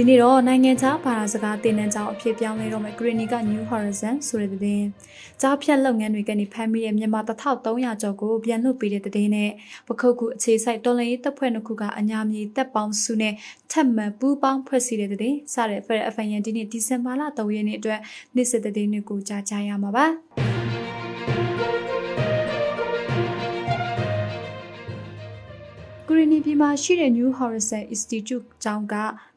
ဒီနေ့တော့နိုင်ငံခြားဘာသာစကားသင်တန်းကျောင်းအဖြစ်ပြောင်းလဲတော့မယ် Clinica New Horizon ဆိုတဲ့တဲ့င်းကြားဖြတ်လုပ်ငန်းတွေကနေဖမ်းမိတဲ့မြန်မာ1300ကျော်ကိုပြန်လွှတ်ပေးတဲ့တဲ့င်းနဲ့ပခုတ်ကူအခြေစိုက်တော်လှန်ရေးတပ်ဖွဲ့နှစ်ခုကအညာမြေတပ်ပေါင်းစုနဲ့ထပ်မံပူးပေါင်းဖွဲ့စည်းတဲ့တဲ့င်းစတဲ့ Federal FNN ဒီနေ့ဒီဇင်ဘာလ3ရက်နေ့အတွက်နေ့စစ်တဲ့င်းတွေကိုကြားကြရမှာပါ ကူရီနီပြည်မှာရှိတဲ့ New Horizon Institute ကျောင်းက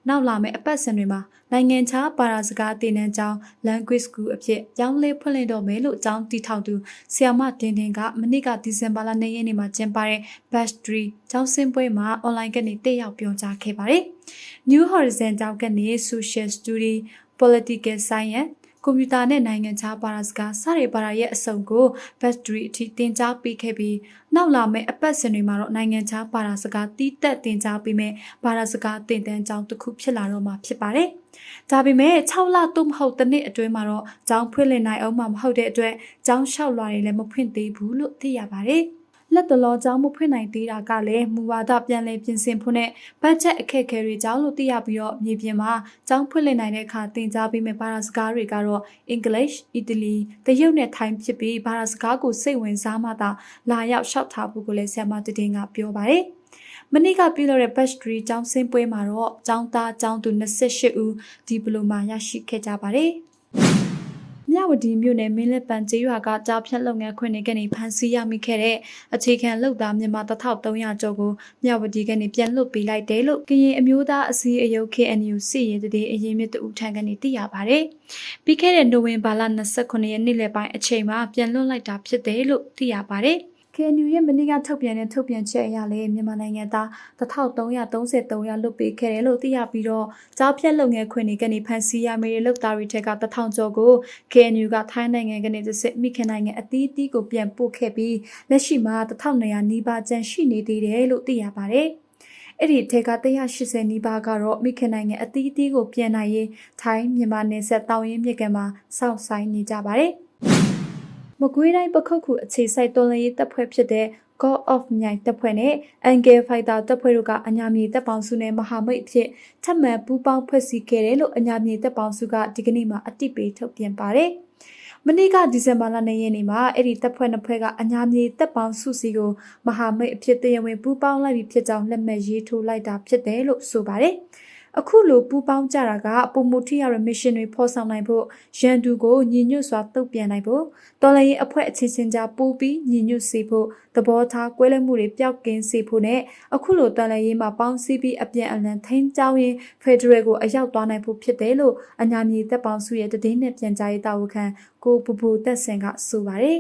နောက်လာမယ့်အပတ်စဉ်တွေမှာနိုင်ငံခြားပါရာစကားသင်တန်းကျောင်း Language School အဖြစ်ပြောင်းလဲဖွင့်လှစ်တော့မယ်လို့ကျောင်းတည်ထောင်သူဆီယာမတင်တင်ကမနေ့ကဒီဇင်ဘာလ2ရက်နေ့မှာကျင်းပတဲ့ Batch 3ကျောင်းဆင်းပွဲမှာ online ကနေတက်ရောက်ပြောကြားခဲ့ပါတယ်။ New Horizon ကျောင်းကနေ Social Study Political Science ကွန်ပျူတာနဲ့နိုင်ငံခြားပါရာစကားစတဲ့ပါရာရဲ့အစုံကို battery အထိတင် जा ပေးခဲ့ပြီးနောက်လာမယ့်အပတ်စဉ်တွေမှာတော့နိုင်ငံခြားပါရာစကားတီးတက်တင် जा ပေးမယ်ပါရာစကားတင်တန်းကြောင်းတစ်ခုဖြစ်လာတော့မှာဖြစ်ပါတယ်။ဒါပေမဲ့6လသို့မဟုတ်တစ်နှစ်အတွင်းမှာတော့ကျောင်းဖွင့်လှစ်နိုင်အောင်မှမဟုတ်တဲ့အတွက်ကျောင်းလျှောက်လွှာတွေလည်းမဖွင့်သေးဘူးလို့သိရပါတယ်။ လက်တလောကြောင်းမဖွင့်နိုင်သေးတာကလည်းမူဝါဒပြန်လည်ပြင်ဆင်ဖို့နဲ့ဘတ်ဂျက်အခက်အခဲတွေကြောင့်လို့သိရပြီးတော့မြေပြင်မှာကျောင်းဖွင့်လှစ်နိုင်တဲ့အခါသင်ကြားပေးမယ့်ဘာသာစကားတွေကတော့ English, Italy, တရုတ်နဲ့ထိုင်းဖြစ်ပြီးဘာသာစကားကိုစိတ်ဝင်စားမှသာလာရောက်လျှောက်ထားဖို့ကိုလည်းဆရာမတည်တင်ကပြောပါတယ်မနေ့ကပြုလုပ်တဲ့ Batch 3ကျောင်းဆင်းပွဲမှာတော့ကျောင်းသားကျောင်းသူ28ဦးဒီပလိုမာရရှိခဲ့ကြပါတယ်။ မြဝတီမြို့နယ်မင်းလက်ပံကျေးရွာကကြားဖြတ်လုပ်ငန်းခွင်တွေကနေဖမ်းဆီးရမိခဲ့တဲ့အခြေခံလုပ်သားမြန်မာ1300ကျော်ကိုမြဝတီကနေပြန်လွတ်ပေးလိုက်တယ်လို့ကရင်အမျိုးသားအစည်းအရုပ် KNU စီရင်တဲ့အရင်မြစ်တူထံကနေသိရပါဗျ။ပြီးခဲ့တဲ့နိုဝင်ဘာလ29ရက်နေ့လယ်ပိုင်းအချိန်မှာပြန်လွတ်လိုက်တာဖြစ်တယ်လို့သိရပါတယ်။ KNU ရဲ့မနေ့ကထုတ်ပြန်တဲ့ထုတ်ပြန်ချက်အရလည်းမြန်မာနိုင်ငံသား1333လွတ်ပေးခဲ့တယ်လို့သိရပြီးတော့ကြားဖြတ်လုပ်ငန်းခွင်တွေကနေဖန်ဆီးရမယ့်လုပ်သားတွေထက်က1000ကျော်ကို KNU ကထိုင်းနိုင်ငံကနေတစ်စစ်မိခင်နိုင်ငံအသီးသီးကိုပြန်ပို့ခဲ့ပြီးလက်ရှိမှာ1200နီးပါးကျန်ရှိနေသေးတယ်လို့သိရပါတယ်။အဲ့ဒီထဲက180နီးပါးကတော့မိခင်နိုင်ငံအသီးသီးကိုပြန်နိုင်ရေးထိုင်းမြန်မာနယ်စပ်တောင်ရင်းမြစ်ကမှာစောင့်ဆိုင်နေကြပါတယ်။ မကွေးတိုင်းပခုတ်ခုအခြေစိုက်တော်လှန်ရေးတပ်ဖွဲ့ဖြစ်တဲ့ God of မြိုင်တပ်ဖွဲ့နဲ့ Angel Fighter တပ်ဖွဲ့တို့ကအညာမြေတပ်ပေါင်းစုနဲ့မဟာမိတ်အဖြစ်ထပ်မံပူးပေါင်းဖွဲ့စည်းခဲ့တယ်လို့အညာမြေတပ်ပေါင်းစုကဒီကနေ့မှအတိပေးထုတ်ပြန်ပါတယ်။မနေ့ကဒီဇင်ဘာလ2ရက်နေ့မှာအဲ့ဒီတပ်ဖွဲ့နှစ်ဖွဲ့ကအညာမြေတပ်ပေါင်းစုစီကိုမဟာမိတ်အဖြစ်တရားဝင်ပူးပေါင်းလိုက်ပြီးဖြစ်ကြောင်းလက်မှတ်ရေးထိုးလိုက်တာဖြစ်တယ်လို့ဆိုပါတယ်။ အခုလိုပူပေါင်းကြတာကပုံမထရရ mission တွေဖော်ဆောင်နိုင်ဖို့ရန်သူကိုညီညွတ်စွာတုတ်ပြန်နိုင်ဖို့တော်လှန်ရေးအဖွဲ့အချင်းချင်းကြားပူးပြီးညီညွတ်စေဖို့သဘောထားကွဲလွဲမှုတွေပျောက်ကင်းစေဖို့နဲ့အခုလိုတော်လှန်ရေးမှာပေါင်းစည်းပြီးအပြန်အလှန်ထိန်းကျောင်းရင်းဖက်ဒရယ်ကိုအရောက်သွားနိုင်ဖို့ဖြစ်တယ်လို့အညာမြေတပ်ပေါင်းစုရဲ့တည်င်းနဲ့ပြန်ကြားရေးတာဝန်ခံကိုပူပူတက်စင်ကဆိုပါတယ်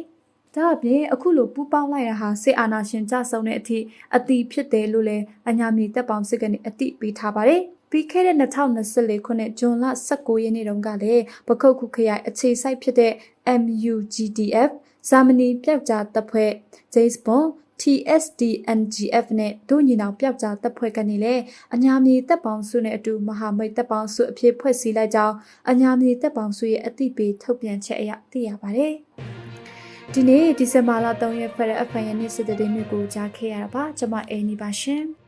ဒါအပြင်အခုလိုပူပေါင်းလိုက်ရဟာစေအာနာရှင်ကြဆုံတဲ့အထိအတိဖြစ်တယ်လို့လည်းအညာမြေတပ်ပေါင်းစစ်ကနေအတိပေးထားပါတယ်။ ပြီးခဲ့တဲ့2024ခုနှစ်ဇွန်လ19ရက်နေ့တုန်းကလည်းပခုတ်ခုခရိုင်အခြေစိုက်ဖြစ်တဲ့ MUGDF ဇာမနီပျောက်ကြားတပ်ဖွဲ့ James Bond TSDNGF နဲ့ဒုညီနောင်ပျောက်ကြားတပ်ဖွဲ့ကနေလည်းအညာမြေတပ်ပေါင်းစုနဲ့အတူမဟာမိတ်တပ်ပေါင်းစုအဖြစ်ဖွဲ့စည်းလိုက်ကြောင်းအညာမြေတပ်ပေါင်းစုရဲ့အသိပေးထုတ်ပြန်ချက်အရသိရပါတယ်။ဒီနေ့ဒီဇင်ဘာလ3ရက်ဖရက်အဖန်ရနေ့စစ်တဲ့နေ့ကိုကြားခဲ့ရတာပါကျွန်မအဲနီပါရှင်။